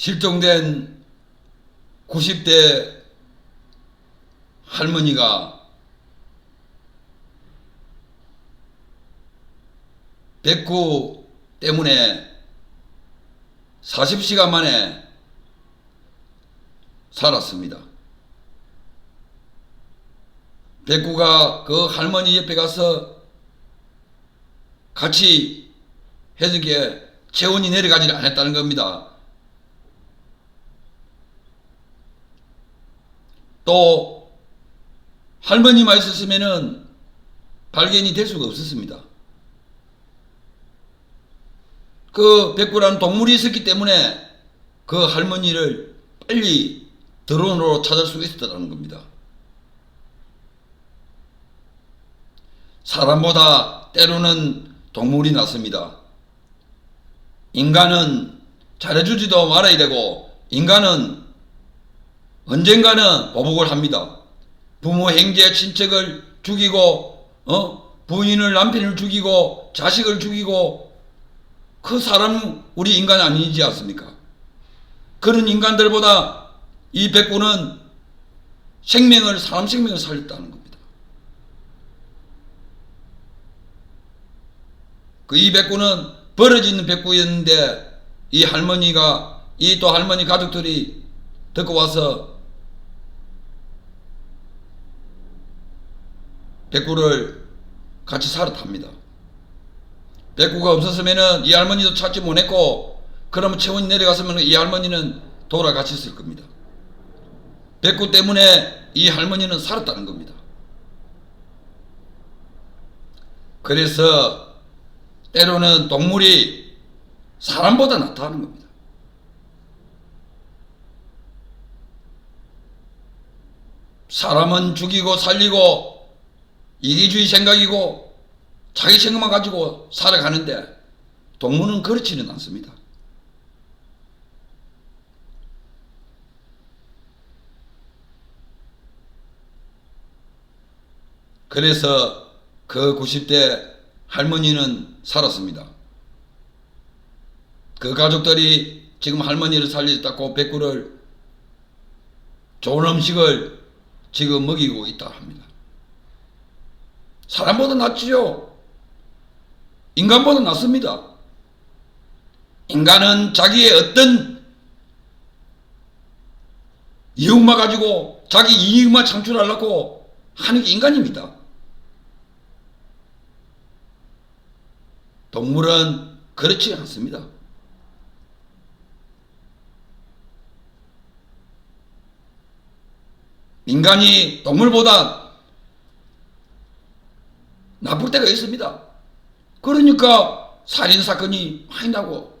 실종된 90대 할머니가 백구 때문에 40시간 만에 살았습니다. 백구가 그 할머니 옆에 가서 같이 해석에 체온이 내려가지 않았다는 겁니다. 또 할머니만 있었으면은 발견이 될 수가 없었습니다. 그 백구라는 동물이 있었기 때문에 그 할머니를 빨리 드론으로 찾을 수 있었다는 겁니다. 사람보다 때로는 동물이 낫습니다. 인간은 잘해주지도 말아야 되고 인간은 언젠가는 보복을 합니다. 부모, 형제, 친척을 죽이고 어? 부인을 남편을 죽이고 자식을 죽이고 그 사람 우리 인간 아니지 않습니까? 그런 인간들보다 이 백구는 생명을 사람 생명을 살렸다는 겁니다. 그 이 백구는 벌어지는 백구였는데 이 할머니가 이 또 할머니 가족들이 듣고 와서 백구를 같이 살았답니다. 백구가 없었으면은 이 할머니도 찾지 못했고 그러면 체온이 내려갔으면 이 할머니는 돌아가셨을 겁니다. 백구 때문에 이 할머니는 살았다는 겁니다. 그래서 때로는 동물이 사람보다 낫다는 겁니다. 사람은 죽이고 살리고 이기주의 생각이고 자기 생각만 가지고 살아가는데 동물은 그렇지는 않습니다. 그래서 그 90대 할머니는 살았습니다. 그 가족들이 지금 할머니를 살리겠다고 백구를 좋은 음식을 지금 먹이고 있다 합니다. 사람보다 낫지요. 인간보다 낫습니다. 인간은 자기의 어떤 이익만 가지고 자기 이익만 창출하려고 하는 게 인간입니다. 동물은 그렇지 않습니다. 인간이 동물보다 나쁠 때가 있습니다. 그러니까 살인 사건이 많이 나고